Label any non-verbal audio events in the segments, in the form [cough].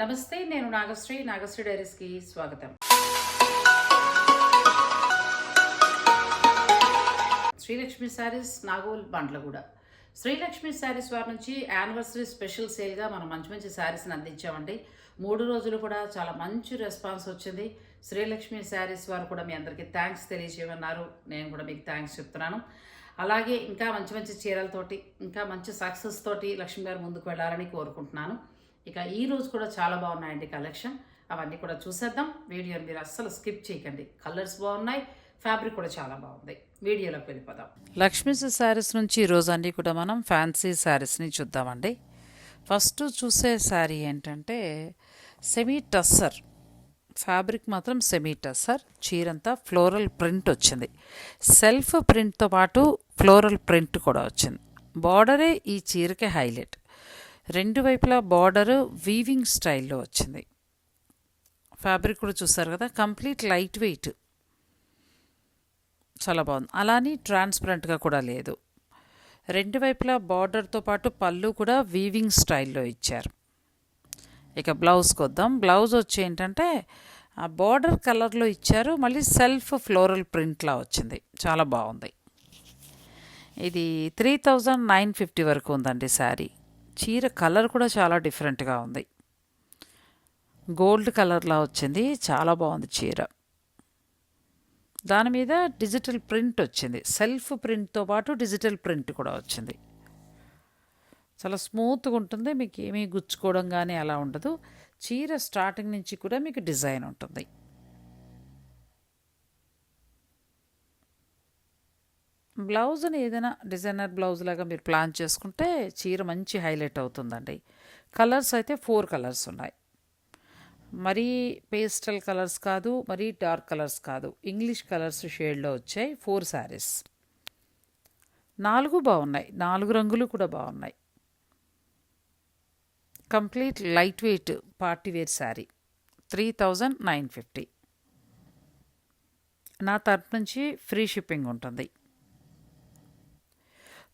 నమస్తే నేను నాగశ్రీ. నాగశ్రీ డైరీస్కి స్వాగతం. శ్రీలక్ష్మి శారీస్ నాగోల్ బండ్లగూడ. శ్రీలక్ష్మి శారీస్ వారి నుంచి యానివర్సరీ స్పెషల్ సేల్గా మనం మంచి మంచి శారీస్ని అందించామండి. మూడు రోజులు కూడా చాలా మంచి రెస్పాన్స్ వచ్చింది. శ్రీలక్ష్మి శారీస్ వారు కూడా మీ అందరికీ థ్యాంక్స్ తెలియజేయమన్నారు. నేను కూడా మీకు థ్యాంక్స్ చెప్తున్నాను. అలాగే ఇంకా మంచి మంచి చీరలతోటి ఇంకా మంచి సక్సెస్ తోటి లక్ష్మి గారు ముందుకు వెళ్ళాలని కోరుకుంటున్నాను. ఇక ఈ రోజు కూడా చాలా బాగున్నాయండి కలెక్షన్. అవన్నీ కూడా చూసేద్దాం. వీడియోని మీరు అస్సలు స్కిప్ చేయకండి. కలర్స్ బాగున్నాయి. ఫ్యాబ్రిక్ కూడా చాలా బాగుంది. వీడియోలోకి వెళ్ళిపోదాం. లక్ష్మీస్ శారీస్ నుంచి ఈరోజు అన్నీ కూడా మనం ఫ్యాన్సీ శారీస్ని చూద్దామండి. ఫస్ట్ చూసే శారీ ఏంటంటే సెమీ టస్సర్. ఫ్యాబ్రిక్ మాత్రం సెమీ టస్సర్. చీరంతా ఫ్లోరల్ ప్రింట్ వచ్చింది. సెల్ఫ్ ప్రింట్తో పాటు ఫ్లోరల్ ప్రింట్ కూడా వచ్చింది. బార్డరే ఈ చీరకే హైలైట్. రెండు వైపులా బార్డర్ వీవింగ్ స్టైల్లో వచ్చింది. ఫ్యాబ్రిక్ కూడా చూస్తారు కదా? Complete light weight. చాలా బాగుంది. అలానే ట్రాన్స్పరెంట్గా కూడా లేదు. రెండు వైపులా బార్డర్తో పాటు పళ్ళు కూడా వీవింగ్ స్టైల్లో ఇచ్చారు. ఇక బ్లౌజ్కి వద్దాం బ్లౌజ్ వచ్చి ఏంటంటే ఆ బార్డర్ కలర్లో ఇచ్చారు. మళ్ళీ సెల్ఫ్ ఫ్లోరల్ ప్రింట్లా వచ్చింది. చాలా బాగుంది. ఇది త్రీ థౌజండ్ నైన్ ఫిఫ్టీ వరకు ఉందండి శారీ. చీర కలర్ కూడా చాలా డిఫరెంట్గా ఉంది. గోల్డ్ కలర్లా వచ్చింది. చాలా బాగుంది చీర. దాని మీద డిజిటల్ ప్రింట్ వచ్చింది. సెల్ఫ్ ప్రింట్తో పాటు డిజిటల్ ప్రింట్ కూడా వచ్చింది. చాలా స్మూత్గా ఉంటుంది. మీకు ఏమీ గుచ్చుకోవడం కానీ అలా ఉండదు. చీర స్టార్టింగ్ నుంచి కూడా మీకు డిజైన్ ఉంటుంది. బ్లౌజ్ని ఏదైనా డిజైనర్ బ్లౌజ్ లాగా మీరు ప్లాన్ చేసుకుంటే చీర మంచి హైలైట్ అవుతుందండి. కలర్స్ అయితే ఫోర్ కలర్స్ ఉన్నాయి. మరీ పేస్టల్ కలర్స్ కాదు మరీ డార్క్ కలర్స్ కాదు. ఇంగ్లీష్ కలర్స్ షేడ్లో వచ్చాయి ఫోర్ శారీస్. నాలుగు బాగున్నాయి. నాలుగు రంగులు కూడా బాగున్నాయి. Complete light weight party wear sari three thousand nine fifty. నా తరపు నుంచి ఫ్రీ షిప్పింగ్ ఉంటుంది.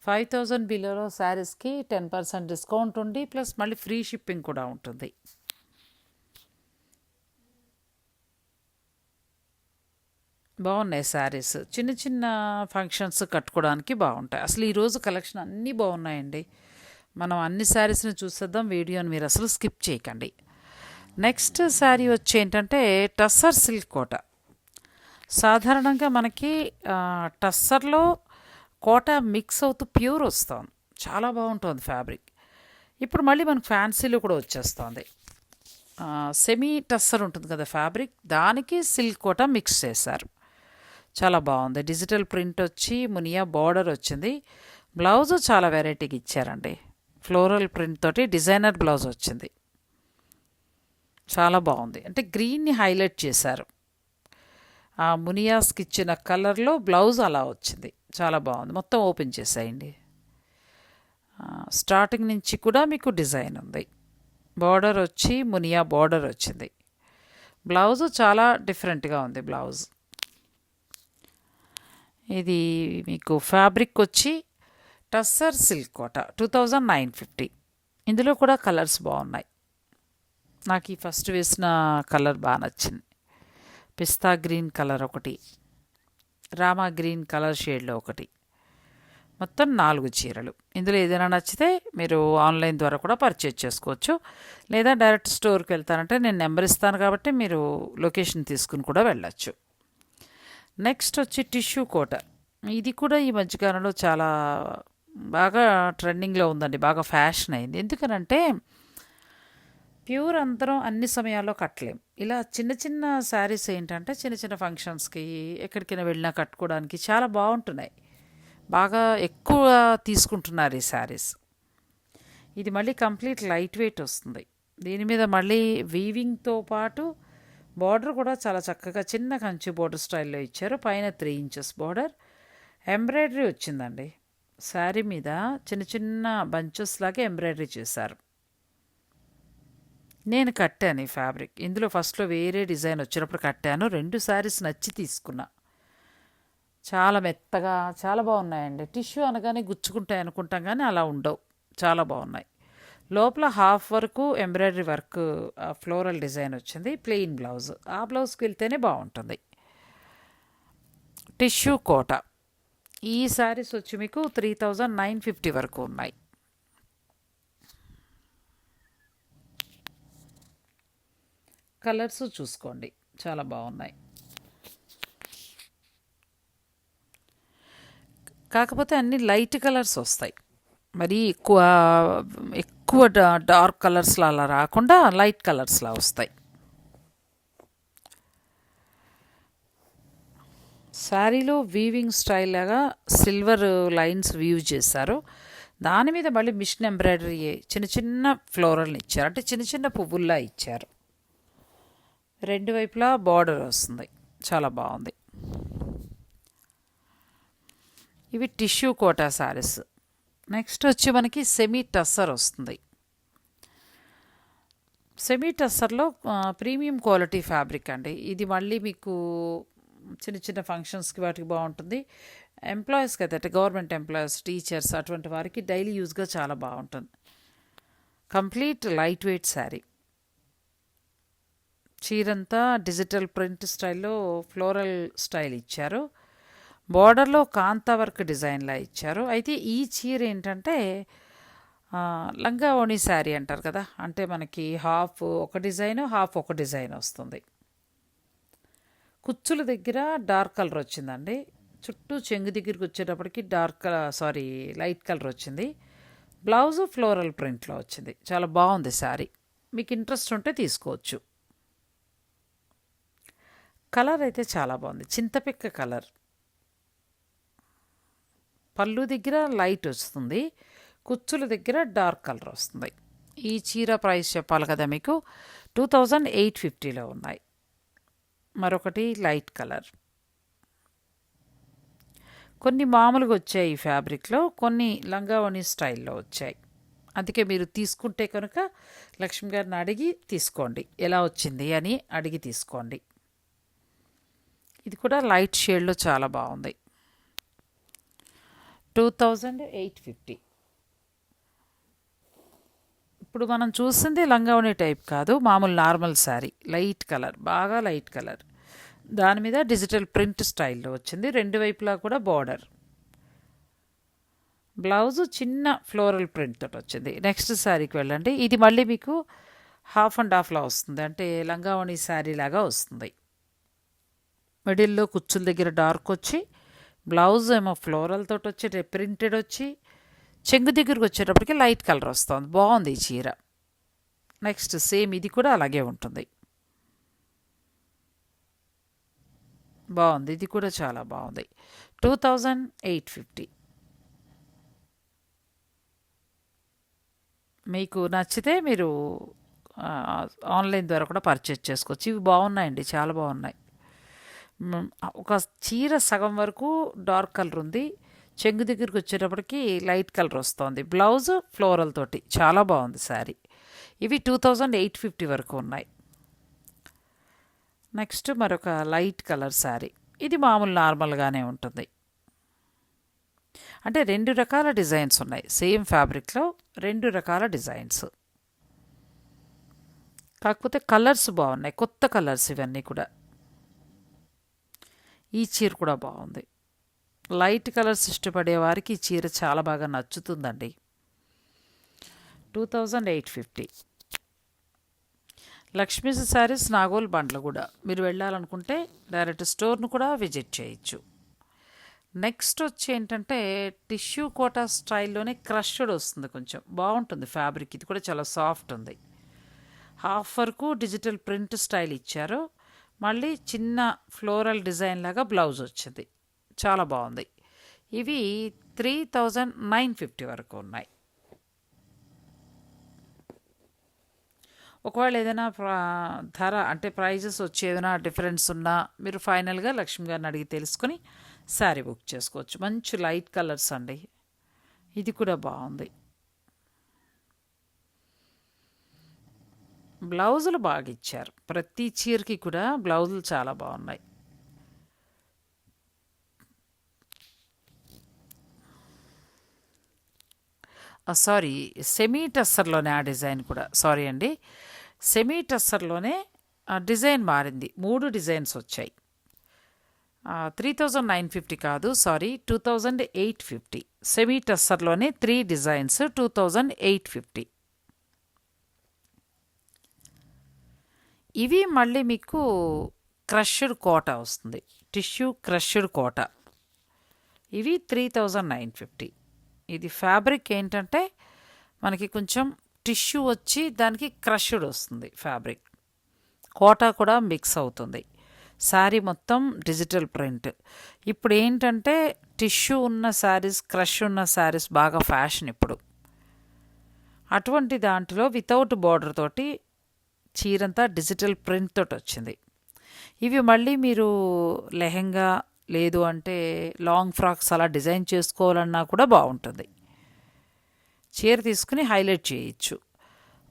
ఫైవ్ థౌజండ్ బిలోలో శారీస్కి టెన్ పర్సెంట్ డిస్కౌంట్ ఉండి ప్లస్ మళ్ళీ ఫ్రీ షిప్పింగ్ కూడా ఉంటుంది. బాగున్నాయి శారీస్. చిన్న చిన్న ఫంక్షన్స్ కట్టుకోవడానికి బాగుంటాయి. అసలు ఈరోజు కలెక్షన్ అన్నీ బాగున్నాయండి. మనం అన్ని శారీస్ని చూసేద్దాం వీడియోని మీరు అసలు స్కిప్ చేయకండి. నెక్స్ట్ శారీ వచ్చి ఏంటంటే టస్సర్ సిల్క్ కోట. సాధారణంగా మనకి టస్సర్లో కోట మిక్స్ అవుతూ ప్యూర్ వస్తుంది. చాలా బాగుంటుంది ఫ్యాబ్రిక్. ఇప్పుడు మళ్ళీ మనకు ఫ్యాన్సీలో కూడా వచ్చేస్తుంది. సెమీ టస్సర్ ఉంటుంది కదా ఫ్యాబ్రిక్ దానికి సిల్క్ కోట మిక్స్ చేశారు. చాలా బాగుంది. డిజిటల్ ప్రింట్ వచ్చి మునియా బార్డర్ వచ్చింది. బ్లౌజ్ చాలా వెరైటీగా ఇచ్చారండి. ఫ్లోరల్ ప్రింట్ తోటి డిజైనర్ బ్లౌజ్ వచ్చింది. చాలా బాగుంది. అంటే గ్రీన్ని హైలైట్ చేశారు. ఆ మునియాస్కి ఇచ్చిన కలర్లో బ్లౌజ్ అలా వచ్చింది. చాలా బాగుంది. మొత్తం ఓపెన్ చేసేయండి. స్టార్టింగ్ నుంచి కూడా మీకు డిజైన్ ఉంది. బార్డర్ వచ్చి మునియా బార్డర్ వచ్చింది. బ్లౌజ్ చాలా డిఫరెంట్గా ఉంది బ్లౌజ్. ఇది మీకు ఫ్యాబ్రిక్ వచ్చి tussar silk Kota two thousand nine fifty. ఇందులో కూడా కలర్స్ బాగున్నాయి. నాకు ఈ ఫస్ట్ వేసిన కలర్ బాగా నచ్చింది. పిస్తా గ్రీన్ కలర్ ఒకటి. రామా గ్రీన్ కలర్ షేడ్లో ఒకటి. మొత్తం నాలుగు చీరలు. ఇందులో ఏదైనా నచ్చితే మీరు ఆన్లైన్ ద్వారా కూడా పర్చేజ్ చేసుకోవచ్చు. లేదా డైరెక్ట్ స్టోర్కి వెళ్తానంటే నేను నెంబర్ ఇస్తాను కాబట్టి మీరు లొకేషన్ తీసుకుని కూడా వెళ్ళచ్చు. నెక్స్ట్ వచ్చి టిష్యూ కోట. ఇది కూడా ఈ మధ్యకాలంలో చాలా బాగా ట్రెండింగ్లో ఉందండి. బాగా ఫ్యాషన్ అయింది. ఎందుకనంటే ప్యూర్ అందరం అన్ని సమయాల్లో కట్టలేం. ఇలా చిన్న చిన్న శారీస్ ఏంటంటే చిన్న చిన్న ఫంక్షన్స్కి ఎక్కడికైనా వెళ్ళినా కట్టుకోవడానికి చాలా బాగుంటున్నాయి. బాగా ఎక్కువ తీసుకుంటున్నారు ఈ శారీస్. ఇది మళ్ళీ కంప్లీట్ లైట్ వెయిట్ వస్తుంది. దీని మీద మళ్ళీ వీవింగ్తో పాటు బార్డర్ కూడా చాలా చక్కగా చిన్న కంచి బార్డర్ స్టైల్లో ఇచ్చారు. పైన త్రీ ఇంచెస్ బార్డర్. ఎంబ్రాయిడరీ వచ్చిందండి. శారీ మీద చిన్న చిన్న బంచెస్ లాగా ఎంబ్రాయిడరీ చేశారు. నేను కట్టాను ఈ ఫ్యాబ్రిక్. ఇందులో ఫస్ట్లో వేరే డిజైన్ వచ్చినప్పుడు కట్టాను. రెండు శారీస్ నచ్చి తీసుకున్నా. చాలా మెత్తగా చాలా బాగున్నాయండి. టిష్యూ అనగానే గుచ్చుకుంటాయి అనుకుంటాం కానీ అలా ఉండవు. చాలా బాగున్నాయి. లోపల హాఫ్ వరకు ఎంబ్రాయిడరీ వర్క్ ఫ్లోరల్ డిజైన్ వచ్చింది. Plain blouse. ఆ బ్లౌజ్కి వెళ్తేనే బాగుంటుంది. టిష్యూ కోట. ఈ శారీస్ వచ్చి మీకు త్రీ థౌజండ్ నైన్ ఫిఫ్టీ వరకు ఉన్నాయి. కలర్స్ చూసుకోండి. చాలా బాగున్నాయి. కాకపోతే అన్ని లైట్ కలర్స్ వస్తాయి. మరి ఎక్కువ ఎక్కువ డార్క్ కలర్స్లో అలా రాకుండా లైట్ కలర్స్లా వస్తాయి. శారీలో వీవింగ్ స్టైల్ లాగా సిల్వర్ లైన్స్ వీవ్ చేశారు. దాని మీద మళ్ళీ మిషన్ ఎంబ్రాయిడరీ చిన్న చిన్న ఫ్లోరల్ని ఇచ్చారు. అంటే చిన్న చిన్న పువ్వుల్లా ఇచ్చారు. రెండు వైపులా బార్డర్ వస్తుంది. చాలా బాగుంది. ఇవి టిష్యూ కోటా శారీస్. నెక్స్ట్ వచ్చి మనకి సెమీ టస్సర్ వస్తుంది. సెమీ టస్సర్లో ప్రీమియం క్వాలిటీ ఫ్యాబ్రిక్ అండి. ఇది మళ్ళీ మీకు చిన్న చిన్న ఫంక్షన్స్కి వాటికి బాగుంటుంది. ఎంప్లాయీస్కి అయితే గవర్నమెంట్ ఎంప్లాయీస్ టీచర్స్ అటువంటి వారికి డైలీ యూజ్గా చాలా బాగుంటుంది. Complete light weight sari. చీరంతా digital print స్టైల్లో ఫ్లోరల్ స్టైల్ ఇచ్చారు. బార్డర్లో కాంతా వర్క్ డిజైన్లా ఇచ్చారు. అయితే ఈ చీర ఏంటంటే లంగా ఓణి శారీ అంటారు కదా అంటే మనకి హాఫ్ ఒక డిజైన్ హాఫ్ ఒక డిజైన్ వస్తుంది. కుచ్చుల దగ్గర డార్క్ కలర్ వచ్చిందండి. చుట్టూ చెంగు దగ్గరికి వచ్చేటప్పటికి dark colour sorry light colour వచ్చింది. బ్లౌజ్ ఫ్లోరల్ ప్రింట్లో వచ్చింది. చాలా బాగుంది శారీ. మీకు ఇంట్రెస్ట్ ఉంటే తీసుకోవచ్చు. కలర్ అయితే చాలా బాగుంది. చింతపిక్క కలర్. పళ్ళు దగ్గర లైట్ వస్తుంది. కుచ్చుల దగ్గర డార్క్ కలర్ వస్తుంది. ఈ చీర ప్రైస్ చెప్పాలి కదా మీకు? టూ థౌజండ్ ఎయిట్ ఫిఫ్టీలో ఉన్నాయి. మరొకటి లైట్ కలర్. కొన్ని మామూలుగా వచ్చాయి ఈ ఫ్యాబ్రిక్లో కొన్ని లంగావణి స్టైల్లో వచ్చాయి. అందుకే మీరు తీసుకుంటే కనుక లక్ష్మి గారిని అడిగి తీసుకోండి. ఎలా వచ్చింది అని అడిగి తీసుకోండి. ఇది కూడా లైట్ షేడ్లో చాలా బాగుంది. Two thousand eight fifty. ఇప్పుడు మనం చూసింది లంగావణి టైప్ కాదు మామూలు నార్మల్ శారీ. లైట్ కలర్ బాగా లైట్ కలర్. దాని మీద డిజిటల్ ప్రింట్ స్టైల్లో వచ్చింది రెండు వైపులా కూడా బార్డర్. బ్లౌజ్ చిన్న ఫ్లోరల్ ప్రింట్ తోటి వచ్చింది. నెక్స్ట్ శారీకి వెళ్ళండి. ఇది మళ్ళీ మీకు హాఫ్ అండ్ హాఫ్లా వస్తుంది. అంటే లంగావణి శారీ లాగా వస్తుంది. మిడిల్లో కుచ్చుల దగ్గర డార్క్ వచ్చి బ్లౌజ్ ఏమో ఫ్లోరల్ తోటి వచ్చి ప్రింటెడ్ వచ్చి చెంగు దగ్గరకు వచ్చేటప్పటికి లైట్ కలర్ వస్తుంది. బాగుంది ఈ చీర. నెక్స్ట్ సేమ్ ఇది కూడా అలాగే ఉంటుంది. బాగుంది. ఇది కూడా చాలా బాగుంది. టూ థౌజండ్ ఎయిట్ ఫిఫ్టీ మీకు నచ్చితే మీరు ఆన్లైన్ ద్వారా కూడా పర్చేజ్ చేసుకోవచ్చు. ఇవి బాగున్నాయండి. చాలా బాగున్నాయి. ఒక చీర సగం వరకు డార్క్ కలర్ ఉంది. చెంగు దగ్గరికి వచ్చేటప్పటికి లైట్ కలర్ వస్తుంది. బ్లౌజ్ ఫ్లోరల్ తోటి. చాలా బాగుంది శారీ. ఇవి టూ థౌజండ్ ఎయిట్ ఫిఫ్టీ వరకు ఉన్నాయి. నెక్స్ట్ మరొక లైట్ కలర్ శారీ. ఇది మామూలు నార్మల్గానే ఉంటుంది. అంటే రెండు రకాల డిజైన్స్ ఉన్నాయి. సేమ్ ఫ్యాబ్రిక్లో రెండు రకాల డిజైన్స్. కాకపోతే కలర్స్ బాగున్నాయి. కొత్త కలర్స్ ఇవన్నీ కూడా. ఈ చీర కూడా బాగుంది. లైట్ కలర్స్ ఇష్టపడే వారికి ఈ చీర చాలా బాగా నచ్చుతుందండి. Two thousand eight fifty. Lakshmi's saris Nagole బండ్లు కూడా. మీరు వెళ్ళాలనుకుంటే డైరెక్ట్ స్టోర్ను కూడా విజిట్ చేయొచ్చు. నెక్స్ట్ వచ్చి ఏంటంటే టిష్యూ కోటా స్టైల్లోనే క్రష్డ్ వస్తుంది కొంచెం. బాగుంటుంది ఫ్యాబ్రిక్. ఇది కూడా చాలా సాఫ్ట్ ఉంది. హాఫ్ వరకు డిజిటల్ ప్రింట్ స్టైల్ ఇచ్చారు. మళ్ళీ చిన్న ఫ్లోరల్ డిజైన్ లాగా బ్లౌజ్ వచ్చింది. చాలా బాగుంది. ఇవి త్రీ థౌజండ్ నైన్ ఫిఫ్టీ వరకు ఉన్నాయి. ఒకవేళ ఏదైనా ధర అంటే ప్రైజెస్ వచ్చి ఏదైనా డిఫరెన్స్ ఉన్నా మీరు ఫైనల్గా లక్ష్మి గారిని అడిగి తెలుసుకొని శారీ బుక్ చేసుకోవచ్చు. మంచి లైట్ కలర్స్ అండి. ఇది కూడా బాగుంది. బ్లౌజులు బాగా ఇచ్చారు. ప్రతి చీరకి కూడా బ్లౌజులు చాలా బాగున్నాయి. సారీ సెమీ టస్సర్లోనే ఆ డిజైన్ కూడా సారీ అండి. సెమీ టస్సర్లోనే డిజైన్ మారింది. మూడు డిజైన్స్ వచ్చాయి. త్రీ థౌజండ్ నైన్ ఫిఫ్టీ కాదు sorry two thousand eight fifty. Semi టస్సర్లోనే three designs two thousand eight fifty. ఇవి మళ్ళీ మీకు క్రష్డ్ కోట వస్తుంది. Tissue crushed Kota. ఇవి త్రీ థౌజండ్ నైన్ ఫిఫ్టీ. ఇది ఫ్యాబ్రిక్ ఏంటంటే మనకి కొంచెం టిష్యూ వచ్చి దానికి క్రష్డ్ వస్తుంది ఫ్యాబ్రిక్. కోటా కూడా మిక్స్ అవుతుంది. శారీ మొత్తం డిజిటల్ ప్రింట్. ఇప్పుడు ఏంటంటే టిష్యూ ఉన్న శారీస్ క్రష్ ఉన్న శారీస్ బాగా ఫ్యాషన్ ఇప్పుడు. అటువంటి దాంట్లో వితౌట్ బార్డర్ తోటి చీరంతా డిజిటల్ ప్రింట్ తోటి వచ్చింది. ఇవి మళ్ళీ మీరు లెహెంగా లేదు అంటే లాంగ్ ఫ్రాక్స్ అలా డిజైన్ చేసుకోవాలన్నా కూడా బాగుంటుంది. చీర తీసుకుని హైలైట్ చేయొచ్చు.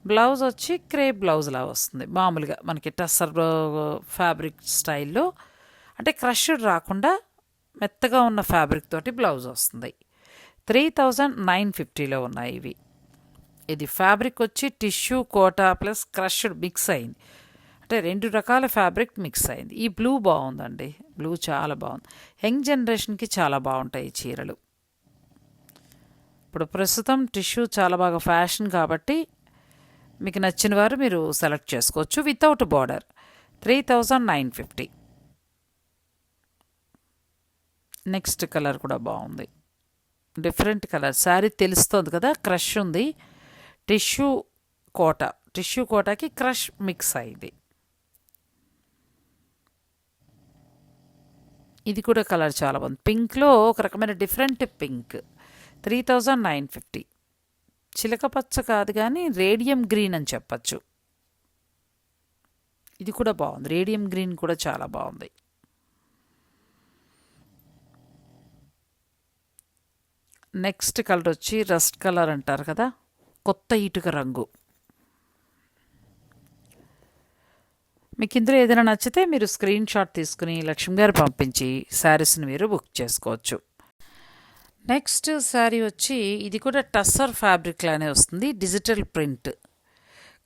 బ్లౌజ్ వచ్చి క్రేప్ బ్లౌజ్ లాగా వస్తుంది. మామూలుగా మనకి టస్సర్ ఫ్యాబ్రిక్ స్టైల్లో అంటే క్రష్డ్ రాకుండా మెత్తగా ఉన్న ఫ్యాబ్రిక్ తోటి బ్లౌజ్ వస్తుంది. త్రీ థౌజండ్ నైన్ ఫిఫ్టీలో ఉన్నాయి ఇవి. ఇది ఫ్యాబ్రిక్ వచ్చి tissue Kota plus crushed mix అయింది. అంటే రెండు రకాల ఫ్యాబ్రిక్ మిక్స్ అయింది. ఈ బ్లూ బాగుందండి. బ్లూ చాలా బాగుంది. యంగ్ జనరేషన్కి చాలా బాగుంటాయి ఈ చీరలు. ఇప్పుడు ప్రస్తుతం టిష్యూ చాలా బాగా ఫ్యాషన్ కాబట్టి మీకు నచ్చిన వారు మీరు సెలెక్ట్ చేసుకోవచ్చు without border. Three thousand nine fifty. Next colour కూడా బాగుంది. Different colour. శారీ తెలుస్తుంది కదా క్రష్ ఉంది. టిష్యూ కోట టిష్యూ కోటకి క్రష్ మిక్స్ అయింది. ఇది కూడా కలర్ చాలా బాగుంది. పింక్లో ఒక రకమైన different pink three thousand nine fifty. చిలక పచ్చ కాదు కానీ రేడియం గ్రీన్ అని చెప్పచ్చు. ఇది కూడా బాగుంది. రేడియం గ్రీన్ కూడా చాలా బాగుంది. నెక్స్ట్ కలర్ వచ్చి రస్ట్ కలర్ అంటారు కదా? కొత్త ఇటుక రంగు. మీకు ఇందులో ఏదైనా నచ్చితే మీరు స్క్రీన్ షాట్ తీసుకుని లక్ష్మి గారు పంపించి శారీస్ని మీరు బుక్ చేసుకోవచ్చు. నెక్స్ట్ శారీ వచ్చి ఇది కూడా టస్సర్ ఫ్యాబ్రిక్ లానే వస్తుంది డిజిటల్ ప్రింట్.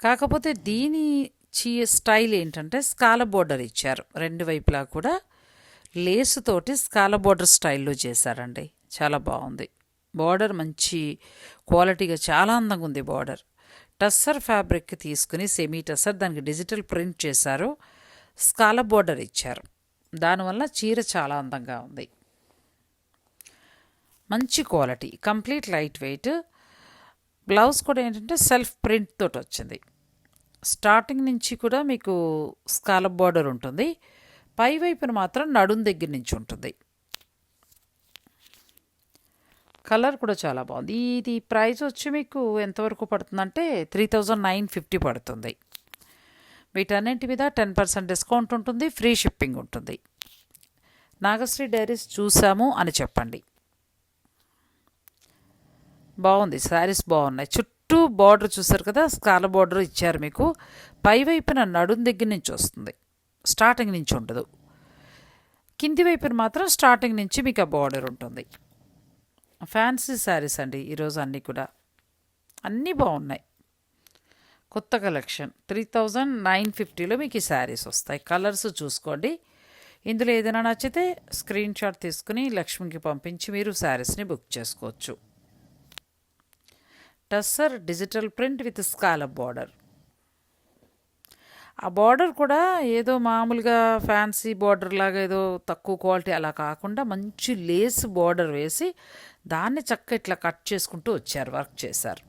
కాకపోతే దీని చీ స్టైల్ ఏంటంటే స్కాల బోర్డర్ ఇచ్చారు. రెండు వైపులా కూడా లేసుతోటి స్కాల బోర్డర్ స్టైల్లో చేశారండి. చాలా బాగుంది. బార్డర్ మంచి క్వాలిటీగా చాలా అందంగా ఉంది బార్డర్. టస్సర్ ఫ్యాబ్రిక్ తీసుకుని సెమీ టస్సర్ దానికి డిజిటల్ ప్రింట్ చేశారు. స్కాల బార్డర్ ఇచ్చారు. దానివల్ల చీర చాలా అందంగా ఉంది. మంచి quality complete light weight. Blouse కూడా ఏంటంటే సెల్ఫ్ ప్రింట్ తోటి వచ్చింది. స్టార్టింగ్ నుంచి కూడా మీకు స్కాలప్ బార్డర్ ఉంటుంది. పై వైపున మాత్రం నడుం దగ్గర నుంచి ఉంటుంది. కలర్ కూడా చాలా బాగుంది. ఇది ప్రైస్ వచ్చి మీకు ఎంతవరకు పడుతుందంటే త్రీ థౌజండ్ నైన్ ఫిఫ్టీ పడుతుంది. వీటన్నింటి మీద టెన్ పర్సెంట్ డిస్కౌంట్ ఉంటుంది ఫ్రీ షిప్పింగ్ ఉంటుంది. నాగశ్రీ డైరీస్ చూసాము అని చెప్పండి. బాగుంది శారీస్ బాగున్నాయి. చుట్టూ బార్డర్ చూసారు కదా స్కాల బార్డర్ ఇచ్చారు మీకు. పై వైపున నడుం దగ్గర నుంచి వస్తుంది స్టార్టింగ్ నుంచి ఉండదు. కింది వైపున మాత్రం స్టార్టింగ్ నుంచి మీకు ఆ బార్డర్ ఉంటుంది. ఫ్యాన్సీ శారీస్ అండి ఈరోజు అన్నీ కూడా. అన్నీ బాగున్నాయి. కొత్త కలెక్షన్. త్రీ థౌజండ్ నైన్ ఫిఫ్టీలో మీకు ఈ శారీస్ వస్తాయి. కలర్స్ చూసుకోండి. ఇందులో ఏదైనా నచ్చితే స్క్రీన్ షాట్ తీసుకుని లక్ష్మికి పంపించి మీరు శారీస్ని బుక్ చేసుకోవచ్చు. Tussar digital print with scallop border. ఆ బార్డర్ కూడా ఏదో మామూలుగా ఫ్యాన్సీ బార్డర్ లాగా ఏదో తక్కువ క్వాలిటీ అలా కాకుండా మంచి లేస్ బార్డర్ వేసి దాన్ని చక్క ఇట్లా కట్ చేసుకుంటూ వచ్చారు వర్క్ చేశారు.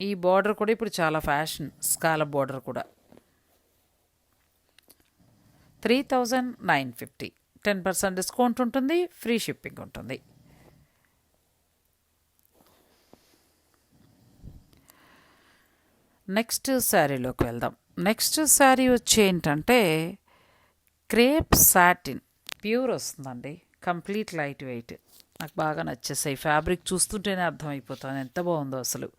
ఈ బార్డర్ కూడా ఇప్పుడు చాలా ఫ్యాషన్ స్కాల బార్డర్ కూడా. Three thousand nine fifty. Ten percent discount ఉంటుంది ఫ్రీ షిప్పింగ్ ఉంటుంది. నెక్స్ట్ శారీలోకి వెళ్దాం. నెక్స్ట్ శారీ వచ్చి ఏంటంటే క్రేప్ సాటిన్. ప్యూర్ వస్తుందండి. Complete light weight. నాకు బాగా నచ్చేసాయి. ఫ్యాబ్రిక్ చూస్తుంటేనే అర్థమైపోతుంది ఎంత బాగుందో అసలు.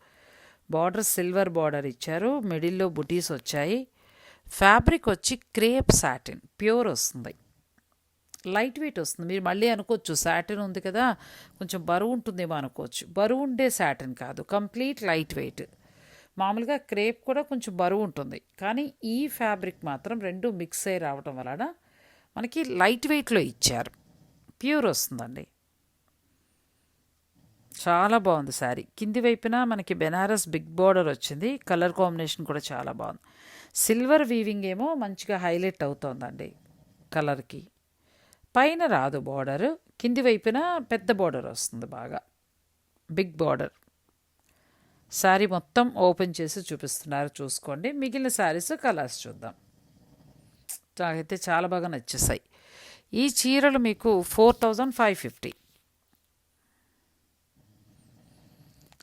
బార్డర్ సిల్వర్ బార్డర్ ఇచ్చారు. మిడిల్లో బుటీస్ వచ్చాయి. ఫ్యాబ్రిక్ వచ్చి క్రేప్ సాటిన్. ప్యూర్ వస్తుంది. లైట్ వెయిట్ వస్తుంది. మీరు మళ్ళీ అనుకోవచ్చు సాటిన్ ఉంది కదా కొంచెం బరువు ఉంటుందేమో అనుకోవచ్చు. బరువు ఉండే సాటిన్ కాదు. Complete light weight. మామూలుగా క్రేప్ కూడా కొంచెం బరువు ఉంటుంది. కానీ ఈ ఫ్యాబ్రిక్ మాత్రం రెండు మిక్స్ అయి రావటం వలన మనకి లైట్ వెయిట్లో ఇచ్చారు. ప్యూర్ వస్తుందండి. చాలా బాగుంది శారీ. కింది వైపున మనకి బెనారస్ బిగ్ బార్డర్ వచ్చింది. కలర్ కాంబినేషన్ కూడా చాలా బాగుంది. సిల్వర్ వీవింగ్ ఏమో మంచిగా హైలైట్ అవుతోందండి కలర్కి. పైన రాదు బార్డర్. కింది వైపున పెద్ద బార్డర్ వస్తుంది బాగా. Big border. శారీ మొత్తం ఓపెన్ చేసి చూపిస్తున్నారు. చూసుకోండి. మిగిలిన శారీస్ కలర్స్ చూద్దాం. నాకైతే చాలా బాగా నచ్చేసాయి. ఈ చీరలు మీకు four thousand five fifty.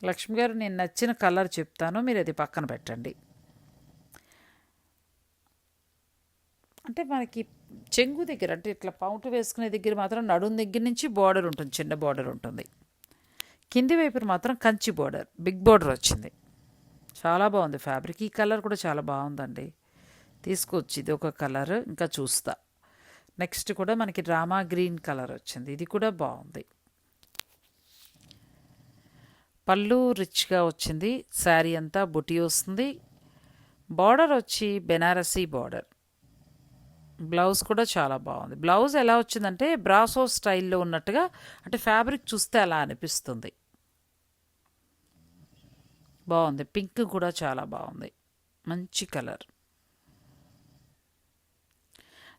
Lakshmi గారు నేను నచ్చిన కలర్ చెప్తాను. మీరు అది పక్కన పెట్టండి. అంటే మనకి చెంగు దగ్గర అంటే ఇట్లా పౌంట్ వేసుకునే దగ్గర మాత్రం నడుం దగ్గర నుంచి బార్డర్ ఉంటుంది. చిన్న బార్డర్ ఉంటుంది. కింది వైపున మాత్రం కంచి బోర్డర్ బిగ్ బోర్డర్ వచ్చింది. చాలా బాగుంది ఫ్యాబ్రిక్. ఈ కలర్ కూడా చాలా బాగుందండి. తీసుకొచ్చి ఇది ఒక కలర్ ఇంకా చూస్తా. నెక్స్ట్ కూడా మనకి డ్రామా గ్రీన్ కలర్ వచ్చింది. ఇది కూడా బాగుంది. పళ్ళు రిచ్గా వచ్చింది. శారీ అంతా బుటీ వస్తుంది. బార్డర్ వచ్చి బెనారసీ బార్డర్. బ్లౌజ్ కూడా చాలా బాగుంది. బ్లౌజ్ ఎలా వచ్చిందంటే బ్రాసో స్టైల్లో ఉన్నట్టుగా అంటే ఫ్యాబ్రిక్ చూస్తే అలా అనిపిస్తుంది. బాగుంది. పింక్ కూడా చాలా బాగుంది. మంచి కలర్.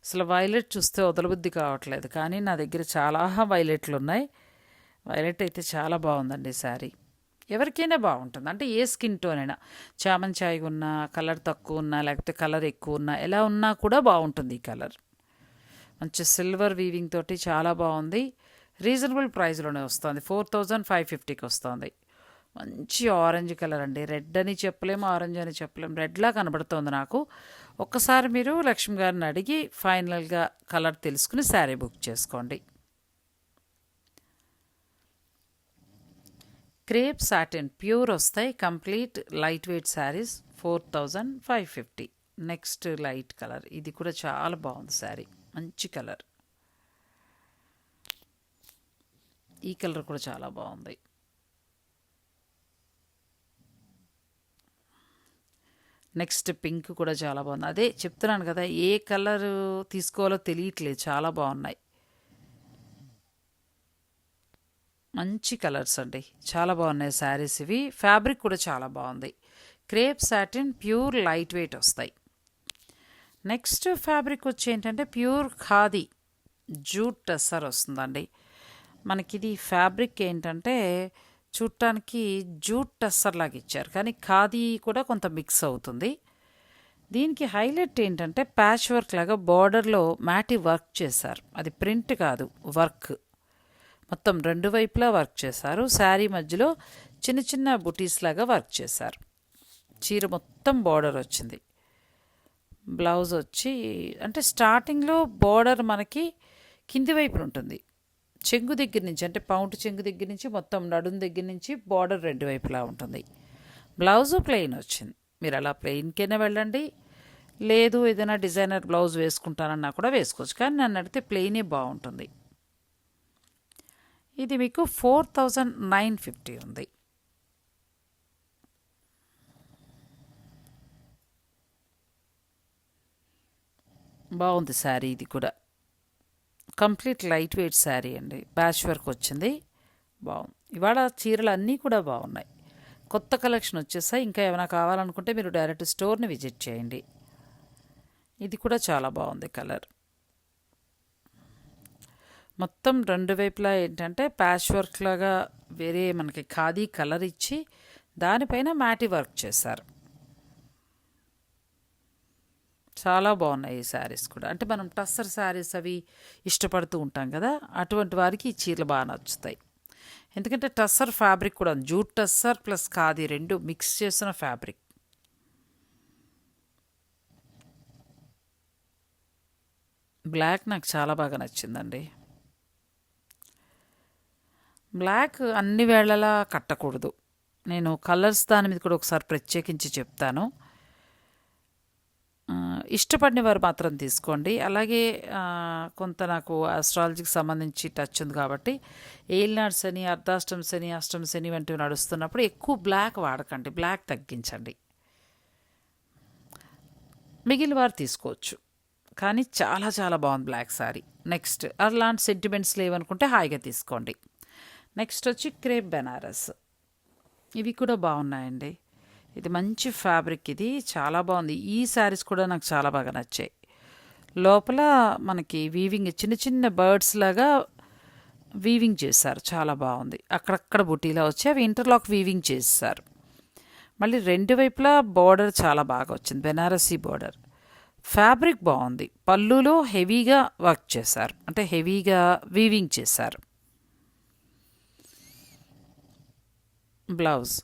అసలు వైలెట్ చూస్తే వదలబుద్ధి కావట్లేదు కానీ నా దగ్గర చాలా [laughs] వైలెట్లు ఉన్నాయి. వైలెట్ అయితే చాలా బాగుందండి శారీ. ఎవరికైనా బాగుంటుంది. అంటే ఏ స్కిన్ టోన్ అయినా. చామంచాయి ఉన్నా కలర్ తక్కువ ఉన్నా లేకపోతే కలర్ ఎక్కువ ఉన్నా ఎలా ఉన్నా కూడా బాగుంటుంది ఈ కలర్. మంచి సిల్వర్ వీవింగ్ తోటి చాలా బాగుంది. రీజనబుల్ ప్రైస్లోనే వస్తుంది. ఫోర్ థౌజండ్ ఫైవ్ ఫిఫ్టీకి వస్తుంది. మంచి ఆరెంజ్ కలర్ అండి. రెడ్ అని చెప్పలేము ఆరెంజ్ అని చెప్పలేము. రెడ్లా కనబడుతోంది నాకు. ఒక్కసారి మీరు లక్ష్మి గారిని అడిగి ఫైనల్గా కలర్ తెలుసుకుని శారీ బుక్ చేసుకోండి. క్రేప్ సాటిన్ ప్యూర్ వస్తాయి. Complete light weight saris four thousand five fifty. Next light colour. ఇది కూడా చాలా బాగుంది శారీ. మంచి కలర్. ఈ కలర్ కూడా చాలా బాగుంది. నెక్స్ట్ పింక్ కూడా చాలా బాగుంది. అదే చెప్తున్నాను కదా ఏ కలర్ తీసుకోవాలో తెలియట్లేదు. చాలా బాగున్నాయి. మంచి కలర్స్ అండి. చాలా బాగున్నాయి శారీస్ ఇవి. ఫ్యాబ్రిక్ కూడా చాలా బాగుంది. Crepe satin pure light weight వస్తాయి. నెక్స్ట్ ఫ్యాబ్రిక్ వచ్చి ఏంటంటే ప్యూర్ ఖాదీ జూట్ టెస్సర్ వస్తుందండి. మనకి ఇది ఫ్యాబ్రిక్ ఏంటంటే చూడటానికి జూట్ టెస్సర్ లాగా ఇచ్చారు. కానీ ఖాదీ కూడా కొంత మిక్స్ అవుతుంది. దీనికి హైలైట్ ఏంటంటే ప్యాచ్ వర్క్ లాగా బార్డర్లో మ్యాటి వర్క్ చేశారు. అది ప్రింట్ కాదు వర్క్. మొత్తం రెండు వైపులా వర్క్ చేశారు. శారీ మధ్యలో చిన్న చిన్న బుటీస్ లాగా వర్క్ చేశారు. చీర మొత్తం బార్డర్ వచ్చింది. బ్లౌజ్ వచ్చి అంటే స్టార్టింగ్లో బార్డర్ మనకి కింది వైపున ఉంటుంది. చెంగు దగ్గర నుంచి అంటే పౌంట్ చెంగు దగ్గర నుంచి మొత్తం నడుం దగ్గర నుంచి బార్డర్ రెండు వైపులా ఉంటుంది. బ్లౌజ్ ప్లెయిన్ వచ్చింది. మీరు అలా ప్లెయిన్కైనా వెళ్ళండి. లేదు ఏదైనా డిజైనర్ బ్లౌజ్ వేసుకుంటానన్నా కూడా వేసుకోవచ్చు. కానీ నన్ను అడిగితే ప్లెయినే బాగుంటుంది. ఇది మీకు ఫోర్ థౌజండ్ నైన్ ఫిఫ్టీ ఉంది. బాగుంది శారీ ఇది కూడా. కంప్లీట్ లైట్ వెయిట్ శారీ అండి. బ్యాచ్ వర్క్ వచ్చింది. బాగుంది ఇవాళ చీరలు అన్నీ కూడా బాగున్నాయి. కొత్త కలెక్షన్ వచ్చేసాయి. ఇంకా ఏమైనా కావాలనుకుంటే మీరు డైరెక్ట్ స్టోర్ని విజిట్ చేయండి. ఇది కూడా చాలా బాగుంది కలర్. మొత్తం రెండు వైపులా ఏంటంటే ప్యాచ్ వర్క్ లాగా వేరే మనకి ఖాదీ కలర్ ఇచ్చి దానిపైన మ్యాటి వర్క్ చేశారు. చాలా బాగున్నాయి ఈ శారీస్ కూడా. అంటే మనం టస్సర్ శారీస్ అవి ఇష్టపడుతూ ఉంటాం కదా అటువంటి వారికి ఈ చీరలు బాగా నచ్చుతాయి. ఎందుకంటే టస్సర్ ఫ్యాబ్రిక్ కూడా ఉంది. జూట్ టస్సర్ ప్లస్ ఖాదీ రెండు మిక్స్ చేసిన ఫ్యాబ్రిక్ బ్లాక్ నాకు చాలా బాగా నచ్చిందండి. బ్లాక్ అన్ని వేళలా కట్టకూడదు. నేను కలర్స్ దాని మీద కూడా ఒకసారి ప్రత్యేకించి చెప్తాను. ఇష్టపడిన వారు మాత్రం తీసుకోండి. అలాగే కొంత నాకు ఆస్ట్రాలజీకి సంబంధించి టచ్ ఉంది కాబట్టి ఏలినాడు అని అర్ధాష్టం శని అష్టం శని వంటివి నడుస్తున్నప్పుడు ఎక్కువ బ్లాక్ వాడకండి. బ్లాక్ తగ్గించండి. మిగిలిన వారు తీసుకోవచ్చు. కానీ చాలా చాలా బాగుంది బ్లాక్ సారీ నెక్స్ట్ అలాంటి సెంటిమెంట్స్ లేవనుకుంటే హాయిగా తీసుకోండి. నెక్స్ట్ వచ్చి క్రేప్ బెనారస్. ఇవి కూడా బాగున్నాయండి. ఇది మంచి ఫ్యాబ్రిక్ ఇది. చాలా బాగుంది. ఈ శారీస్ కూడా నాకు చాలా బాగా నచ్చాయి. లోపల మనకి వీవింగ్ చిన్న చిన్న బర్డ్స్ లాగా వీవింగ్ చేశారు. చాలా బాగుంది. అక్కడక్కడ బుటీలా వచ్చి అవి ఇంటర్లాక్ వీవింగ్ చేశారు. మళ్ళీ రెండు వైపులా బార్డర్ చాలా బాగా వచ్చింది. బెనారసీ బార్డర్. ఫ్యాబ్రిక్ బాగుంది. పళ్ళులో హెవీగా వర్క్ చేశారు. అంటే హెవీగా వీవింగ్ చేశారు. బ్లౌజ్.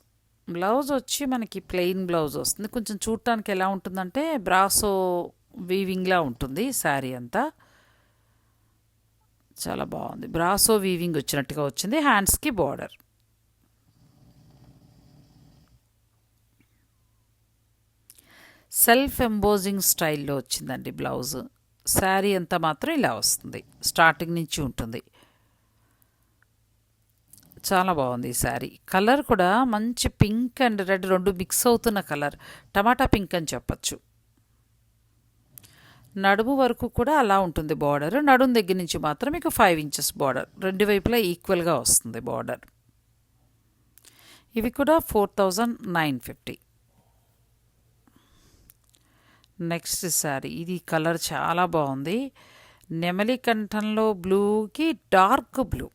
బ్లౌజ్ వచ్చి మనకి ప్లెయిన్ బ్లౌజ్ వస్తుంది. కొంచెం చూడటానికి ఎలా ఉంటుందంటే బ్రాసో వీవింగ్లా ఉంటుంది శారీ అంతా. చాలా బాగుంది. బ్రాసో వీవింగ్ వచ్చినట్టుగా వచ్చింది. హ్యాండ్స్కి బార్డర్. సెల్ఫ్ ఎంబోజింగ్ స్టైల్లో వచ్చిందండి బ్లౌజ్. శారీ అంతా మాత్రం ఇలా వస్తుంది. స్టార్టింగ్ నుంచి ఉంటుంది. చాలా బాగుంది ఈ శారీ. కలర్ కూడా మంచి పింక్ అండ్ రెడ్ రెండు మిక్స్ అవుతున్న కలర్. టమాటా పింక్ అని చెప్పచ్చు. నడుము వరకు కూడా అలా ఉంటుంది బార్డర్. నడుము దగ్గర నుంచి మాత్రం మీకు ఫైవ్ ఇంచెస్ బార్డర్. రెండు వైపులా ఈక్వల్గా వస్తుంది బార్డర్. ఇవి కూడా four thousand nine fifty next sari. ఇది కలర్ చాలా బాగుంది. నెమలి కంఠంలో బ్లూకి డార్క్ బ్లూ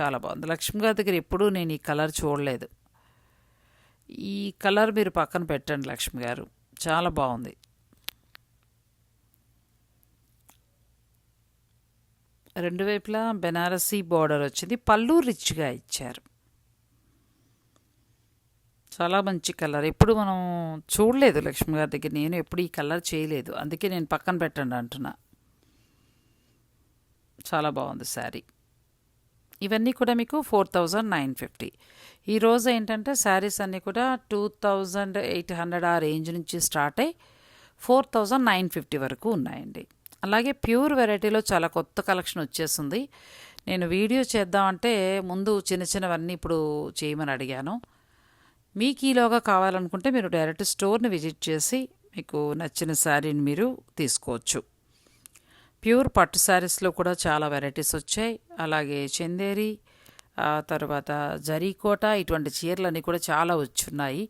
చాలా బాగుంది. లక్ష్మి గారి దగ్గర ఎప్పుడూ నేను ఈ కలర్ చూడలేదు. ఈ కలర్ మీరు పక్కన పెట్టండి లక్ష్మి గారు. చాలా బాగుంది. రెండు వైపులా బెనారసీ బార్డర్ వచ్చింది. పళ్ళు రిచ్గా ఇచ్చారు. చాలా మంచి కలర్. ఎప్పుడు మనం చూడలేదు లక్ష్మి గారి దగ్గర. నేను ఎప్పుడు ఈ కలర్ చేయలేదు. అందుకే నేను పక్కన పెట్టండి అంటున్నా. చాలా బాగుంది శారీ. ఇవన్నీ కూడా మీకు ఫోర్ థౌజండ్ నైన్ ఫిఫ్టీ. ఈరోజు ఏంటంటే శారీస్ అన్నీ కూడా టూ థౌజండ్ ఎయిట్ హండ్రెడ్ ఆ రేంజ్ నుంచి స్టార్ట్ అయ్యి ఫోర్ థౌజండ్ నైన్ ఫిఫ్టీ వరకు ఉన్నాయండి. అలాగే ప్యూర్ వెరైటీలో చాలా కొత్త కలెక్షన్ వచ్చేసింది. నేను వీడియో చేద్దామంటే ముందు చిన్న చిన్నవన్నీ ఇప్పుడు చేయమని అడిగాను. మీకు ఈలోగా కావాలనుకుంటే మీరు డైరెక్ట్ స్టోర్ని విజిట్ చేసి మీకు నచ్చిన శారీని మీరు తీసుకోవచ్చు. ప్యూర్ పట్టు శారీస్లో కూడా చాలా వెరైటీస్ వచ్చాయి. అలాగే చందేరి ఆ తర్వాత జరీకోట ఇటువంటి చీరలన్నీ కూడా చాలా వచ్చున్నాయి.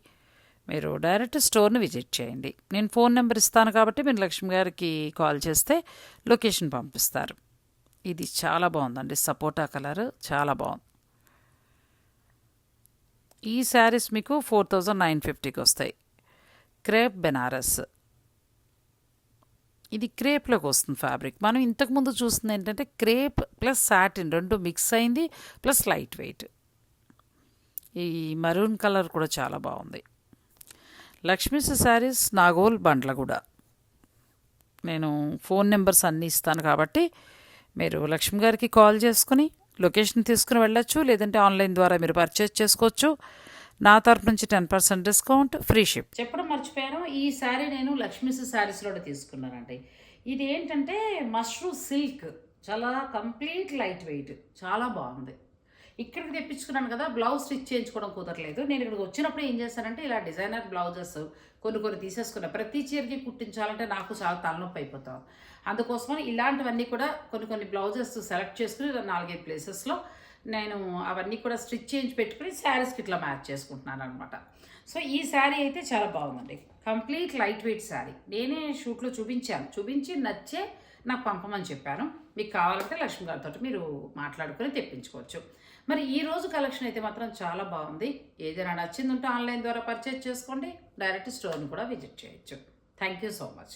మీరు డైరెక్ట్ స్టోర్ని విజిట్ చేయండి. నేను ఫోన్ నెంబర్ ఇస్తాను కాబట్టి మీరు లక్ష్మి గారికి కాల్ చేస్తే లొకేషన్ పంపిస్తారు. ఇది చాలా బాగుందండి. సపోటా కలర్ చాలా బాగుంది. ఈ శారీస్ మీకు ఫోర్ థౌజండ్ నైన్ ఫిఫ్టీకి వస్తాయి. క్రేప్ బెనారస్. ఇది క్రేప్లోకి వస్తుంది ఫ్యాబ్రిక్. మనం ఇంతకుముందు చూస్తుంది ఏంటంటే క్రేప్ ప్లస్ సాటిన్ రెండు మిక్స్ అయింది ప్లస్ లైట్ వెయిట్. ఈ మరూన్ కలర్ కూడా చాలా బాగుంది. లక్ష్మీస్ శారీస్ నాగోల్ బండ్లగూడ. నేను ఫోన్ నెంబర్స్ అన్నీ ఇస్తాను కాబట్టి మీరు లక్ష్మి గారికి కాల్ చేసుకుని లొకేషన్ తీసుకుని వెళ్ళొచ్చు లేదంటే ఆన్లైన్ ద్వారా మీరు పర్చేస్ చేసుకోవచ్చు. నా తరపు నుంచి ten percent discount free ship. చెప్పడం మర్చిపోయాను. ఈ శారీ నేను లక్ష్మీస్ శారీస్లో తీసుకున్నానండి. ఇది ఏంటంటే మష్రూమ్ సిల్క్. చాలా కంప్లీట్ లైట్ వెయిట్. చాలా బాగుంది. ఇక్కడికి తెప్పించుకున్నాను కదా బ్లౌజ్ స్టిచ్ చేయించుకోవడం కుదరలేదు. నేను ఇక్కడికి వచ్చినప్పుడు ఏం చేశానంటే ఇలా డిజైనర్ బ్లౌజెస్ కొన్ని కొన్ని తీసేసుకున్నా. ప్రతి చీరకి కుట్టించాలంటే నాకు చాలా తలనొప్పి అయిపోతాం. అందుకోసమని ఇలాంటివన్నీ కూడా కొన్ని కొన్ని బ్లౌజెస్ సెలెక్ట్ చేసుకుని నాలుగైదు ప్లేసెస్లో నేను అవన్నీ కూడా స్టిచ్ చేయించి పెట్టుకుని శారీస్కి ఇట్లా మ్యాచ్ చేసుకుంటున్నాను అనమాట సో ఈ శారీ అయితే చాలా బాగుందండి. Complete light weight sari. నేనే షూట్లో చూపించాను. చూపించి నచ్చే నాకు పంపమని చెప్పాను. మీకు కావాలంటే లక్ష్మి గారితో మీరు మాట్లాడుకొని తెప్పించుకోవచ్చు. మరి ఈ రోజు కలెక్షన్ అయితే మాత్రం చాలా బాగుంది. ఏదైనా నచ్చింది ఉంటే ఆన్లైన్ ద్వారా పర్చేజ్ చేసుకోండి. డైరెక్ట్ స్టోర్ని కూడా విజిట్ చేయొచ్చు. Thank you so much.